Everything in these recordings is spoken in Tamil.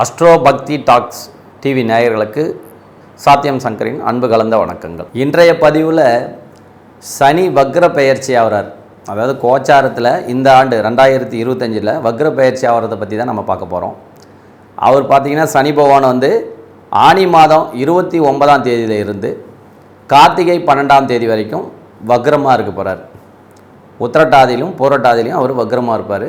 அஸ்ட்ரோ பக்தி டாக்ஸ் டிவி நேயர்களுக்கு சாத்தியம் சங்கரின் அன்பு கலந்த வணக்கங்கள். இன்றைய பதிவில் சனி வக்ர பெயர்ச்சி ஆகிறார் அதாவது கோச்சாரத்தில் இந்த ஆண்டு ரெண்டாயிரத்தி இருபத்தஞ்சில் வக்ர பெயர்ச்சி ஆகிறத பற்றி தான் நம்ம பார்க்க போகிறோம் அவர் பார்த்தீங்கன்னா சனி பகவான் வந்து ஆனி மாதம் இருபத்தி ஒன்பதாம் தேதியில் இருந்து கார்த்திகை பன்னெண்டாம் தேதி வரைக்கும் வக்ரமாக இருக்க போகிறார் உத்திரட்டாதியிலும் பூரட்டாதியிலும் அவர் வக்ரமாக இருப்பார்.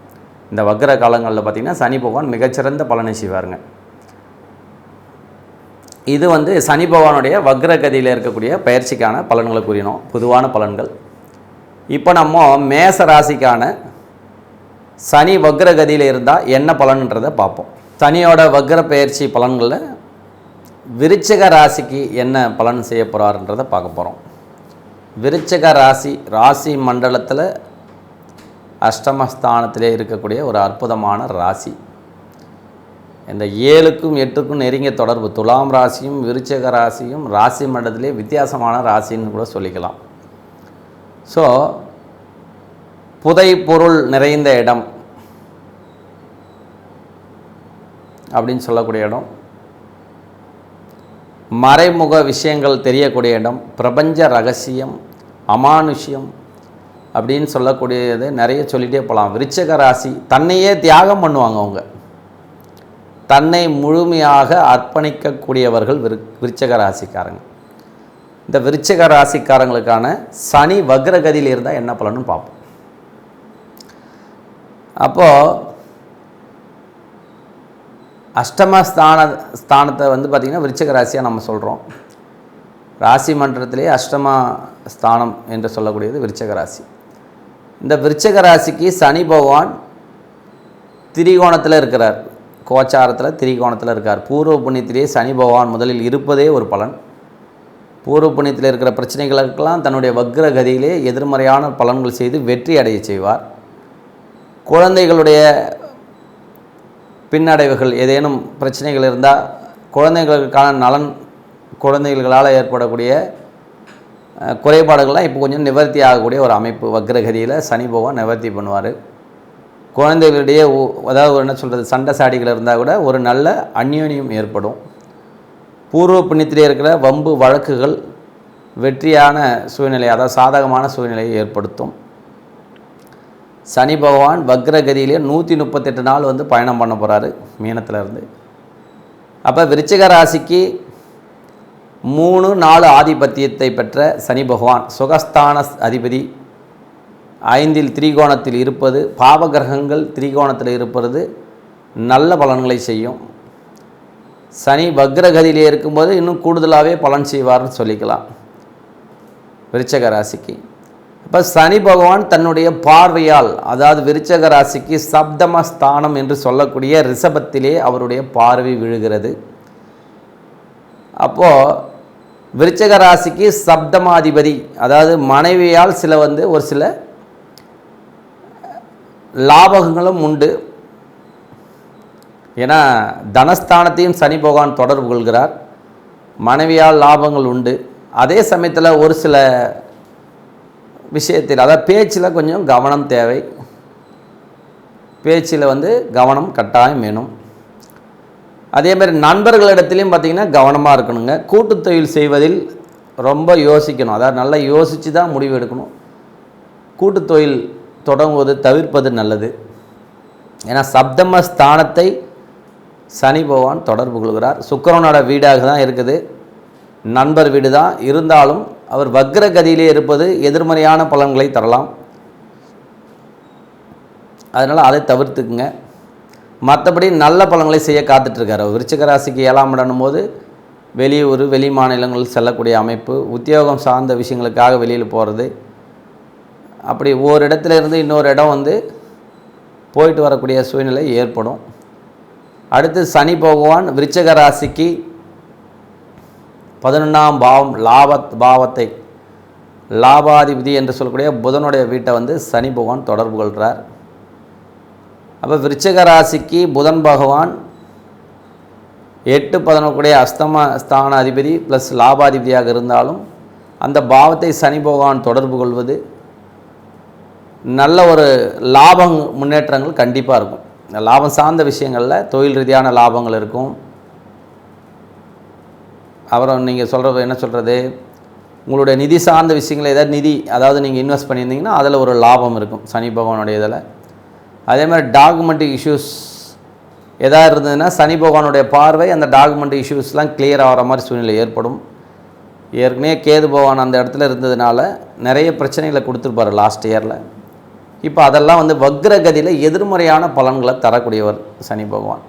இந்த வக்ர காலங்களில் பார்த்திங்கன்னா சனி பகவான் மிகச்சிறந்த பலனை செய்வாருங்க. இது வந்து சனி பகவானுடைய வக்ரகதியில் இருக்கக்கூடிய பயிற்சிக்கான பலன்களை கூறினோம். பொதுவான பலன்கள். இப்போ நம்ம மேச ராசிக்கான சனி வக்ரகதியில் இருந்தால் என்ன பலன்ன்றதை பார்ப்போம். சனியோட வக்ர பயிற்சி பலன்களில் விருச்சக ராசிக்கு என்ன பலன் செய்ய போகிறாருன்றதை பார்க்க போகிறோம் விருச்சக ராசி ராசி மண்டலத்தில் அஷ்டமஸ்தானத்திலே இருக்கக்கூடிய ஒரு அற்புதமான ராசி. இந்த ஏழுக்கும் எட்டுக்கும் நெருங்கிய தொடர்பு. துலாம் ராசியும் விருச்சக ராசியும் ராசி மண்டலத்திலே வித்தியாசமான ராசின்னு கூட சொல்லிக்கலாம். ஸோ புதை பொருள் நிறைந்த இடம். அப்படின்னு சொல்லக்கூடிய இடம். மறைமுக விஷயங்கள் தெரியக்கூடிய இடம். பிரபஞ்ச ரகசியம் அமானுஷ்யம் அப்படின்னு சொல்லக்கூடியது நிறைய சொல்லிகிட்டே போகலாம் விருச்சக ராசி தன்னையே தியாகம் பண்ணுவாங்க அவங்க. தன்னை முழுமையாக அர்ப்பணிக்கக்கூடியவர்கள் விரு விருச்சக ராசிக்காரங்க. இந்த விருச்சக ராசிக்காரங்களுக்கான சனி வக்ரகதியில் இருந்தால் என்ன பலன்னு பார்ப்போம். அப்போது அஷ்டமஸ்தான ஸ்தானத்தை வந்து பார்த்திங்கன்னா விருச்சக ராசியாக நம்ம சொல்கிறோம் ராசி மன்றத்திலே அஷ்டம ஸ்தானம் என்று சொல்லக்கூடியது விருச்சக ராசி. இந்த விருச்சக ராசிக்கு சனி பகவான் திரிகோணத்தில் இருக்கிறார். கோச்சாரத்தில் திரிகோணத்தில் இருக்கார். பூர்வ புண்ணியத்திலே சனி பகவான் முதலில் இருப்பதே ஒரு பலன். பூர்வ புண்ணியத்தில் இருக்கிற பிரச்சனைகளுக்கெல்லாம் தன்னுடைய வக்ர கதியிலே எதிர்மறையான பலன்கள் செய்து வெற்றி அடைய செய்வார். குழந்தைகளுடைய பின்னடைவுகள் ஏதேனும் பிரச்சனைகள் இருந்தால் குழந்தைகளுக்கான நலன் குழந்தைகளால் ஏற்படக்கூடிய குறைபாடுகள்லாம் இப்போ கொஞ்சம் நிவர்த்தி ஆகக்கூடிய ஒரு அமைப்பு. வக்ரகதியில் சனி பகவான் நிவர்த்தி பண்ணுவார். குழந்தைகளிடையே அதாவது ஒரு என்ன சொல்கிறது சண்டை சாடிகள் இருந்தால் கூட ஒரு நல்ல அந்யோன்யம் ஏற்படும். பூர்வ புண்ணியத்திலே இருக்கிற வம்பு வழக்குகள் வெற்றியான சூழ்நிலை அதாவது சாதகமான சூழ்நிலையை ஏற்படுத்தும். சனி பகவான் வக்ரகதியிலே நூற்றி முப்பத்தெட்டு நாள் வந்து பயணம் பண்ண போகிறாரு மீனத்தில் இருந்து அப்போ விருச்சிக ராசிக்கு மூணு நாலு ஆதிபத்தியத்தை பெற்ற சனி பகவான். சுகஸ்தான அதிபதி. ஐந்தில் திரிகோணத்தில் இருப்பது பாவகிரகங்கள் திரிகோணத்தில் இருப்பது நல்ல பலன்களை செய்யும். சனி வக்ரகதியிலே இருக்கும்போது இன்னும் கூடுதலாகவே பலன் செய்வார்னு சொல்லிக்கலாம். விருச்சக ராசிக்கு. இப்போ சனி பகவான் தன்னுடைய பார்வையால் அதாவது விருச்சக ராசிக்கு சப்தம ஸ்தானம் என்று சொல்லக்கூடிய ரிஷபத்திலே அவருடைய பார்வை விழுகிறது. அப்போது விருச்சக ராசிக்கு சப்தமாதிபதி அதாவது மனைவியால் சில வந்து ஒரு சில லாபகங்களும் உண்டு. ஏன்னா தனஸ்தானத்தையும் சனி பகவான் தொடர்பு கொள்கிறார். மனைவியால் லாபங்கள் உண்டு. அதே சமயத்தில் ஒரு சில விஷயத்தில் அதாவது பேச்சில் கொஞ்சம் கவனம் தேவை. பேச்சில் வந்து கவனம் கட்டாயம் வேணும். அதே மாதிரி நண்பர்களிடத்துலையும் பார்த்திங்கன்னா கவனமாக இருக்கணுங்க. கூட்டுத் தொழில் செய்வதில் ரொம்ப யோசிக்கணும். அதாவது நல்லா யோசித்து தான் முடிவு எடுக்கணும். கூட்டுத் தொழில் தொடங்குவது தவிர்ப்பது நல்லது. ஏன்னா சப்தம ஸ்தானத்தை சனி பகவான் தொடர்பு கொள்கிறார். சுக்கரனோட வீடாக தான் இருக்குது. நண்பர் வீடு தான் இருந்தாலும் அவர் வக்ர கதியிலே இருப்பது எதிர்மறையான பலன்களை தரலாம். அதனால் அதை தவிர்த்துக்குங்க. மற்றபடி நல்ல பலன்களை செய்ய காத்துட்ருக்காரு. விருச்சிக ராசிக்கு ஏழாம் இடனும் போது வெளியூர் வெளி மாநிலங்கள் செல்லக்கூடிய அமைப்பு உத்தியோகம் சார்ந்த விஷயங்களுக்காக வெளியில் போகிறது அப்படி ஒரு இடத்துல இருந்து இன்னொரு இடம் வந்து போயிட்டு வரக்கூடிய சூழ்நிலை ஏற்படும். அடுத்து சனி பகவான் விருச்சிக ராசிக்கு பதினொன்றாம் பாவம் லாபத் பாவத்தை லாபாதிபதி என்று சொல்லக்கூடிய புதனுடைய வீட்டை வந்து சனி பகவான் தொடர்பு கொள்கிறார் அப்போ விருச்சிக ராசிக்கு புதன் பகவான் எட்டு பதினொக்கூடிய அஸ்தம ஸ்தான அதிபதி ப்ளஸ் லாபாதிபதியாக இருந்தாலும் அந்த பாவத்தை சனி பகவான் தொடர்பு கொள்வது நல்ல ஒரு லாபம் முன்னேற்றங்கள் கண்டிப்பாக இருக்கும். லாபம் சார்ந்த விஷயங்களில் தொழில் ரீதியான லாபங்கள் இருக்கும். அப்புறம் நீங்கள் சொல்கிற என்ன சொல்கிறது உங்களுடைய நிதி சார்ந்த விஷயங்கள் ஏதாவது நிதி அதாவது நீங்கள் இன்வெஸ்ட் பண்ணியிருந்தீங்கன்னா அதில் ஒரு லாபம் இருக்கும். சனி பகவானுடைய இதில் அதே மாதிரி டாக்குமெண்ட் இஷ்யூஸ் எதாக இருந்ததுன்னா சனி பகவானுடைய பார்வை அந்த டாக்குமெண்ட் இஷ்யூஸ்லாம் கிளியர் ஆகிற மாதிரி சூழ்நிலை ஏற்படும். ஏற்கனவே கேது பகவான் அந்த இடத்துல இருந்ததுனால நிறைய பிரச்சனைகளை கொடுத்துருப்பாரு லாஸ்ட் இயரில் இப்போ அதெல்லாம் வந்து வக்ரகதியில் எதிர்மறையான பலன்களை தரக்கூடியவர் சனி பகவான்.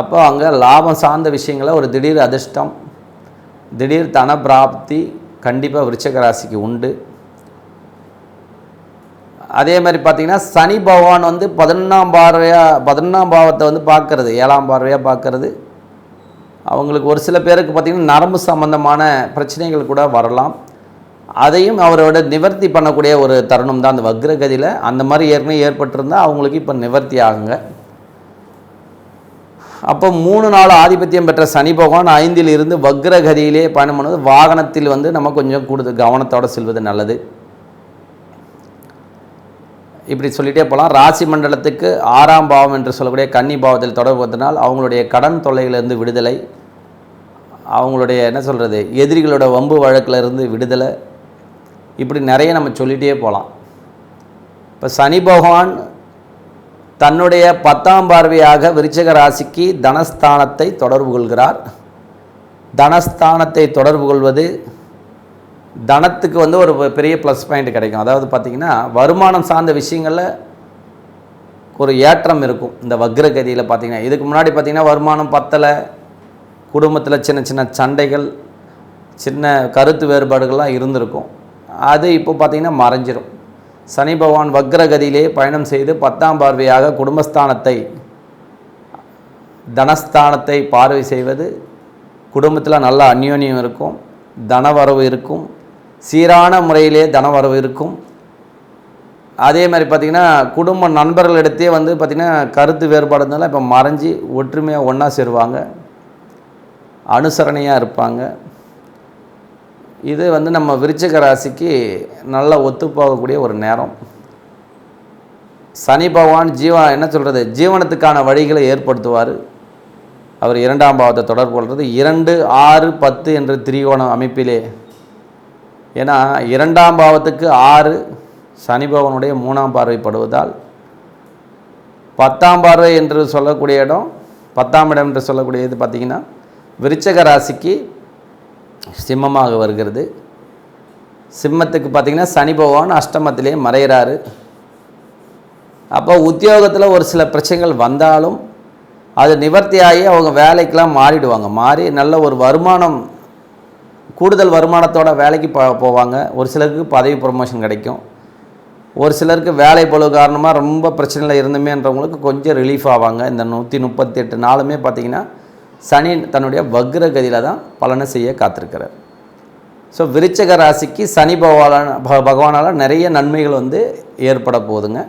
அப்போ அங்கே லாபம் சார்ந்த விஷயங்களை ஒரு திடீர் அதிர்ஷ்டம் திடீர் தன பிராப்தி கண்டிப்பாக விருச்சக ராசிக்கு உண்டு. அதே மாதிரி பார்த்திங்கன்னா சனி பகவான் வந்து பதினொன்றாம் பார்வையாக பதினொன்றாம் பாவத்தை வந்து பார்க்கறது ஏழாம் பார்வையாக பார்க்கறது. அவங்களுக்கு ஒரு சில பேருக்கு பார்த்திங்கன்னா நரம்பு சம்பந்தமான பிரச்சனைகள் கூட வரலாம். அதையும் அவரோட நிவர்த்தி பண்ணக்கூடிய ஒரு தருணம் தான் அந்த வக்ரகதியில். அந்த மாதிரி ஏற்கனவே ஏற்பட்டிருந்தால் அவங்களுக்கு இப்போ நிவர்த்தி ஆகுங்க. அப்போ மூணு நாள் ஆதிபத்தியம் பெற்ற சனி பகவான் ஐந்தில் இருந்து வக்ரகதியிலே பயணம் பண்ணுவது வாகனத்தில் வந்து நம்ம கொஞ்சம் கூடுதல் கவனத்தோடு செல்வது நல்லது. இப்படி சொல்லிட்டே போகலாம் ராசி மண்டலத்துக்கு ஆறாம் பாவம் என்று சொல்லக்கூடிய கன்னி பாவத்தில் தொடர்புவதனால் அவங்களுடைய கடன் தொல்லையிலிருந்து விடுதலை அவங்களுடைய என்ன சொல்கிறது எதிரிகளோட வம்பு வழக்கில் இருந்து விடுதலை இப்படி நிறைய நம்ம சொல்லிகிட்டே போகலாம் இப்போ சனி பகவான் தன்னுடைய பத்தாம் பார்வையாக விருச்சக ராசிக்கு தனஸ்தானத்தை தொடர்பு கொள்கிறார். தனஸ்தானத்தை தொடர்பு கொள்வது தனத்துக்கு வந்து ஒரு பெரிய ப்ளஸ் பாயிண்ட் கிடைக்கும். அதாவது பார்த்திங்கன்னா வருமானம் சார்ந்த விஷயங்களில் ஒரு ஏற்றம் இருக்கும். இந்த வக்ரகதியில் பார்த்திங்கன்னா இதுக்கு முன்னாடி பார்த்திங்கன்னா வருமானம் பத்தலை குடும்பத்தில் சின்ன சின்ன சண்டைகள் சின்ன கருத்து வேறுபாடுகள்லாம் இருந்திருக்கும். அது இப்போ பார்த்திங்கன்னா மறைஞ்சிரும். சனி பகவான் வக்ரகதியிலே பயணம் செய்து பத்தாம் பார்வையாக குடும்பஸ்தானத்தை தனஸ்தானத்தை பார்வை செய்வது குடும்பத்தில் நல்ல அந்யோன்யம் இருக்கும் தனவரவு இருக்கும் சீரான முறையிலே தனவரவு இருக்கும். அதே மாதிரி பார்த்திங்கன்னா குடும்ப நண்பர்களிடத்தே வந்து பார்த்திங்கன்னா கருத்து வேறுபாடு இருந்தாலும் இப்போ மறைஞ்சி ஒற்றுமையாக ஒன்றா சேருவாங்க. அனுசரணையாக இருப்பாங்க. இது வந்து நம்ம விருச்சிக ராசிக்கு நல்லா ஒத்துப்போகக்கூடிய ஒரு நேரம். சனி பகவான் ஜீவா என்ன சொல்கிறது ஜீவனத்துக்கான வழிகளை ஏற்படுத்துவார். அவர் இரண்டாம் பாவத்தை தொடர்பு கொள்வது இரண்டு ஆறு பத்து என்ற திரிகோண அமைப்பிலே ஏன்னா இரண்டாம் பாவத்துக்கு ஆறு சனிபவனுடைய மூணாம் பார்வைப்படுவதால் பத்தாம் பார்வை என்று சொல்லக்கூடிய இடம் பத்தாம் இடம் என்று சொல்லக்கூடியது பார்த்திங்கன்னா விருச்சக ராசிக்கு சிம்மமாக வருகிறது. சிம்மத்துக்கு பார்த்திங்கன்னா சனி பகவான் அஷ்டமத்திலே மறைகிறாரு. அப்போ உத்தியோகத்தில் ஒரு சில பிரச்சனைகள் வந்தாலும் அது நிவர்த்தியாகி அவங்க வேலைக்கெலாம் மாறிடுவாங்க. மாறி நல்ல ஒரு வருமானம் கூடுதல் வருமானத்தோட வேலைக்கு போ போவாங்க. ஒரு சிலருக்கு பதவி ப்ரொமோஷன் கிடைக்கும். ஒரு சிலருக்கு வேலை பொழுது காரணமாக ரொம்ப பிரச்சனையில் இருந்துமேன்றவங்களுக்கு கொஞ்சம் ரிலீஃப் ஆவாங்க. இந்த நூற்றி முப்பத்தி எட்டு நாளுமே பார்த்திங்கன்னா சனி தன்னுடைய வக்ர கதியில் தான் பலனை செய்ய காத்திருக்கிறார். ஸோ விருச்சக ராசிக்கு சனி பகவான பகவானால் நிறைய நன்மைகள் வந்து ஏற்பட போகுதுங்க.